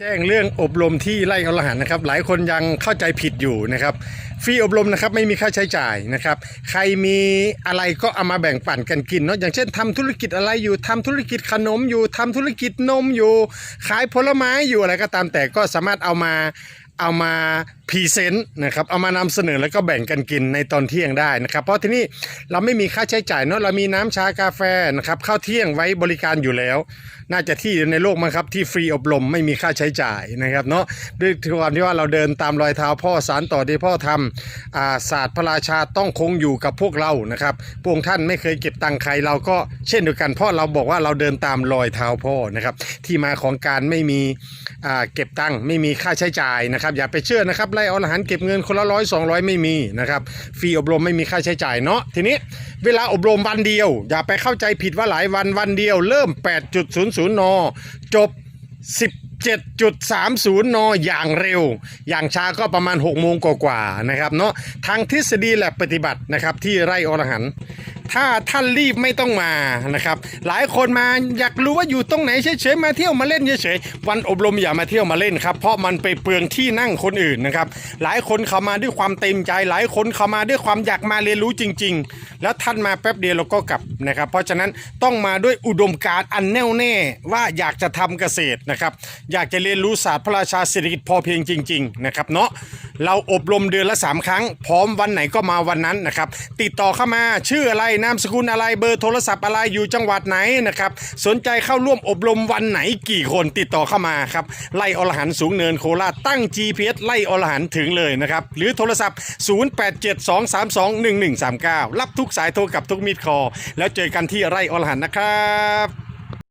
แจ้งเรื่องอบรมที่ไล่อรหันนะครับ หลายคนยังเข้าใจผิดอยู่นะครับฟรีอบรมนะครับไม่มีค่าใช้จ่ายนะครับ ใครมีอะไรก็เอามาแบ่งปันกันกินเนาะอย่างเช่นทำธุรกิจอะไรอยู่ทำธุรกิจขนมอยู่ทำธุรกิจนมอยู่ ขายผลไม้อยู่อะไรก็ตามแต่ก็สามารถเอามา เอามาพรีเซนต์นะครับเอามานำเสนอแล้วก็แบ่งกันกินในตอนเที่ยงได้นะครับ เพราะที่นี่เราไม่มีค่าใช้จ่ายเนาะเรามีน้ำชากาแฟนะครับข้าวเที่ยงไว้บริการอยู่แล้ว น่าจะที่ในโลกมั้งครับที่ฟรีอบรมไม่มีค่าใช้จ่ายนะครับเนาะด้วยความที่ว่าเราเดินตามรอยเท้าพ่อสารต่อที่พ่อทำอาศาสตร์พระราชาต้องคงอยู่กับพวกเรานะครับพระองท่านไม่เคยเก็บตังค์ใครเราก็เช่นเดียวกันพราะเราบอกว่าเราเดินตามรอยเท้าพ่อนะครับที่มาของการไม่มี เก็บตังค์ไม่มีค่าใช้จ่ายนะครับ อย่าไปเชื่อนะครับไล่อรหันเก็บเงินคนละร้อยสองร้อยไม่มีนะครับฟรีอบรมไม่มีค่าใช้จ่ายเนาะทีนี้เวลาอบรมวันเดียว อย่าไปเข้าใจผิดว่าหลายวันวันเดียว เริ่ม 8.00 น จบ 17.30 น อย่างเร็ว อย่างช้าก็ประมาณ 6 โมงกว่าๆนะครับเนาะทางทฤษฎีและปฏิบัตินะครับที่ไร่อรหัน ถ้าท่านรีบไม่ต้องมานะครับ หลายคนมาอยากรู้ว่าอยู่ตรงไหนเฉยๆมาเที่ยวมาเล่นเฉยๆวันอบรมอย่ามาเที่ยวมาเล่นครับเพราะมันไปเปลืองที่นั่งคนอื่นนะครับ หลายคนเขามาด้วยความเต็มใจ หลายคนเขามาด้วยความอยากมาเรียนรู้จริง ๆ แล้วท่านมาแป๊บเดียวเราก็กลับนะครับ เพราะฉะนั้นต้องมาด้วยอุดมการณ์อันแน่วแน่ว่าอยากจะทำเกษตรนะครับ อยากจะเรียนรู้ศาสตร์พระราชาเศรษฐกิจพอเพียงจริง ๆ นะครับเนาะ เราอบรมเดือนละ 3 ครั้ง พร้อมวันไหนก็มาวันนั้นนะครับ ติดต่อเข้ามาชื่ออะไรนามสกุลอะไรเบอร์โทรศัพท์อะไรอยู่จังหวัดไหนนะครับ สนใจเข้าร่วมอบรมวันไหนกี่คนติดต่อเข้ามาครับ ไล่อรหันสูงเนินโคราชตั้ง GPS ไล่อรหันถึงเลยนะครับ หรือโทรศัพท์ 0872321139 รับทุกสายโทรกับทุกมิดคอ แล้วเจอกันที่ไร่อรหันนะครับ